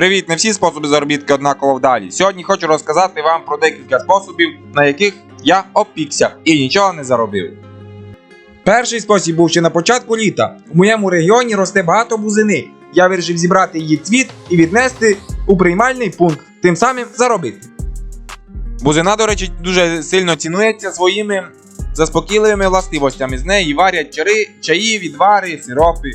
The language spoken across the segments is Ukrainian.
Привіт, не всі способи заробітки однаково вдалі. Сьогодні хочу розказати вам про декілька способів, на яких я опікся і нічого не заробив. Перший спосіб був ще на початку літа. У моєму регіоні росте багато бузини. Я вирішив зібрати її цвіт і віднести у приймальний пункт, тим самим заробити. Бузина, до речі, дуже сильно цінується своїми заспокійливими властивостями. З неї варять чари, чаї, відвари, сиропи.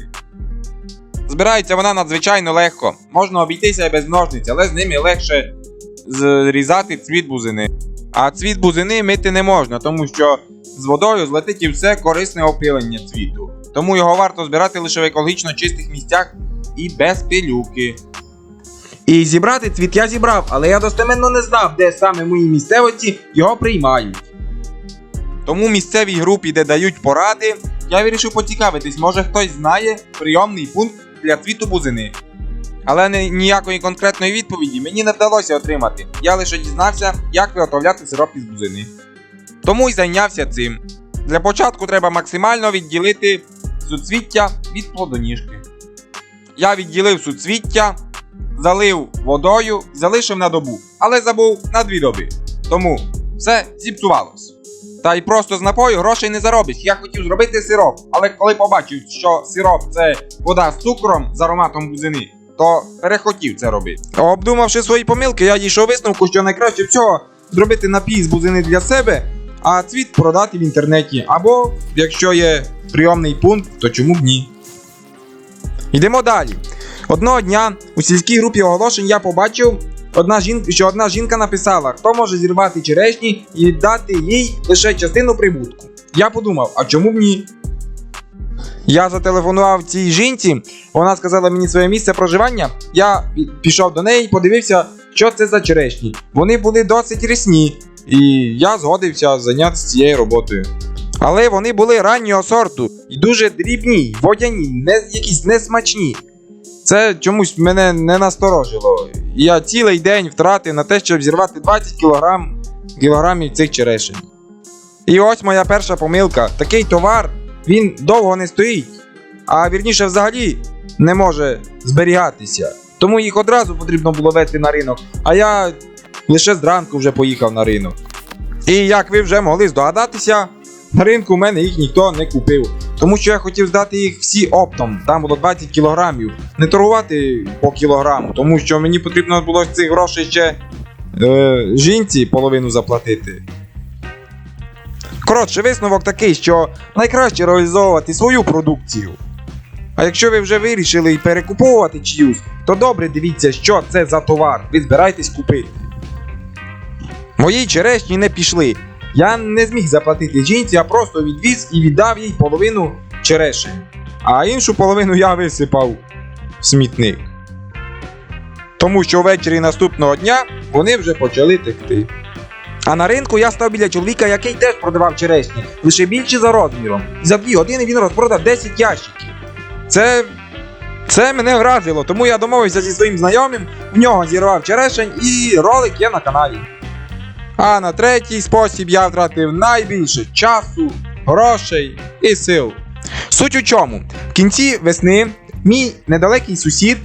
Збирається вона надзвичайно легко. Можна обійтися без ножниць, але з ними легше зрізати цвіт бузини. А цвіт бузини мити не можна, тому що з водою злетить і все корисне опилення цвіту. Тому його варто збирати лише в екологічно чистих місцях і без пилюки. І зібрати цвіт я зібрав, але я достеменно не знав, де саме в моїй місцевості його приймають. Тому місцевій групі, де дають поради, я вирішив поцікавитись, може хтось знає прийомний пункт для цвіту бузини. Але ніякої конкретної відповіді мені не вдалося отримати. Я лише дізнався, як виготовляти сироп із бузини. Тому й зайнявся цим. Для початку треба максимально відділити суцвіття від плодоніжки. Я відділив суцвіття, залив водою, залишив на добу, але забув на дві доби. Тому все зіпсувалось. Та й просто з напою грошей не заробиш. Я хотів зробити сироп, але коли побачив, що сироп це вода з цукром з ароматом бузини, то перехотів це робити. Обдумавши свої помилки, я дійшов висновку, що найкраще всього зробити напій з бузини для себе, а цвіт продати в інтернеті. Або, якщо є прийомний пункт, то чому б ні. Йдемо далі. Одного дня у сільській групі оголошень я побачив, одна жінка, що одна жінка написала, хто може зірвати черешні і віддати їй лише частину прибутку. Я подумав, а чому б ні? Я зателефонував цій жінці, вона сказала мені своє місце проживання. Я пішов до неї і подивився, що це за черешні. Вони були досить рісні, і я згодився зайнятися цією роботою. Але вони були раннього сорту і дуже дрібні, водяні, не, якісь несмачні. Це чомусь мене не насторожило. Я цілий день втратив на те, щоб зірвати 20 кілограм, кілограмів цих черешень. І ось моя перша помилка. Такий товар він довго не стоїть, а вірніше взагалі не може зберігатися. Тому їх одразу потрібно було вести на ринок, а я лише зранку вже поїхав на ринок. І як ви вже могли здогадатися, на ринку в мене їх ніхто не купив. Тому що я хотів здати їх всі оптом, там було 20 кілограмів. Не торгувати по кілограму, тому що мені потрібно було з цих грошей ще е, жінці половину заплатити. Коротше, висновок такий, що найкраще реалізовувати свою продукцію. А якщо ви вже вирішили перекуповувати чиюсь, то добре дивіться, що це за товар. Ви збирайтесь купити. Мої черешні не пішли. Я не зміг заплатити жінці, а просто відвіз і віддав їй половину черешень. А іншу половину я висипав в смітник. Тому що ввечері наступного дня вони вже почали текти. А на ринку я став біля чоловіка, який теж продавав черешні, лише більші за розміром. І за дві години він розпродав 10 ящиків. Це. Це мене вразило, тому я домовився зі своїм знайомим, в нього зірвав черешень і ролик є на каналі. А на третій спосіб я втратив найбільше часу, грошей і сил. Суть у чому? В кінці весни мій недалекий сусід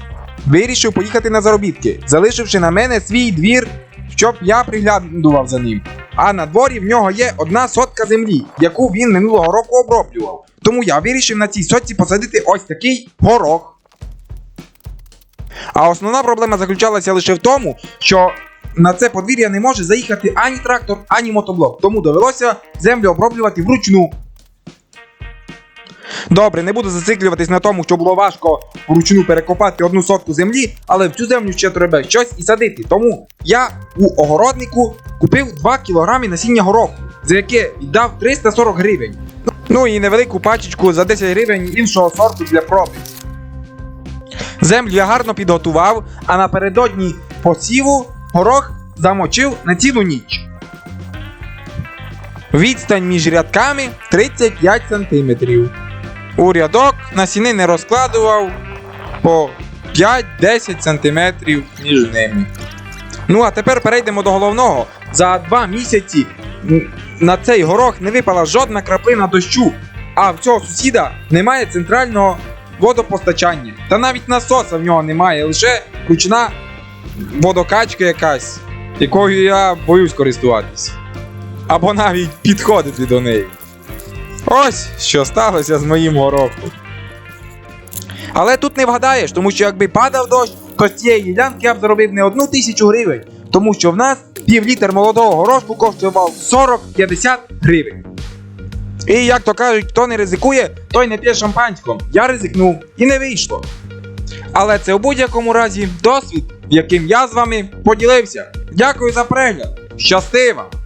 вирішив поїхати на заробітки, залишивши на мене свій двір, щоб я приглядував за ним. А на дворі в нього є одна сотка землі, яку він минулого року оброблював. Тому я вирішив на цій сотці посадити ось такий горох. А основна проблема заключалася лише в тому, що на це подвір'я не може заїхати ані трактор, ані мотоблок, тому довелося землю оброблювати вручну. Добре, не буду зациклюватись на тому, що було важко вручну перекопати одну сотку землі, але в цю землю ще треба щось і садити. Тому я у огороднику купив 2 кг насіння гороху, за яке віддав 340 гривень. Ну і невелику пачечку за 10 гривень іншого сорту для проби. Землю я гарно підготував, а напередодні посіву горох замочив на цілу ніч. Відстань між рядками 35 см. У рядок насіни не розкладував по 5-10 см між ними. Ну а тепер перейдемо до головного. За два місяці на цей горох не випала жодна краплина дощу, а в цього сусіда немає центрального водопостачання. Та навіть насоса в нього немає, лише ручна водокачка якась, якою я боюсь користуватись. Або навіть підходити до неї. Ось що сталося з моїм горохом. Але тут не вгадаєш, тому що якби падав дощ, то з цієї ділянки я б заробив не одну тисячу гривень, тому що в нас пів літр молодого горошку коштував 40-50 гривень. І як то кажуть, хто не ризикує, той не п'є шампанського. Я ризикнув і не вийшло. Але це у будь-якому разі досвід, яким я з вами поділився. Дякую за перегляд. Щасти вам!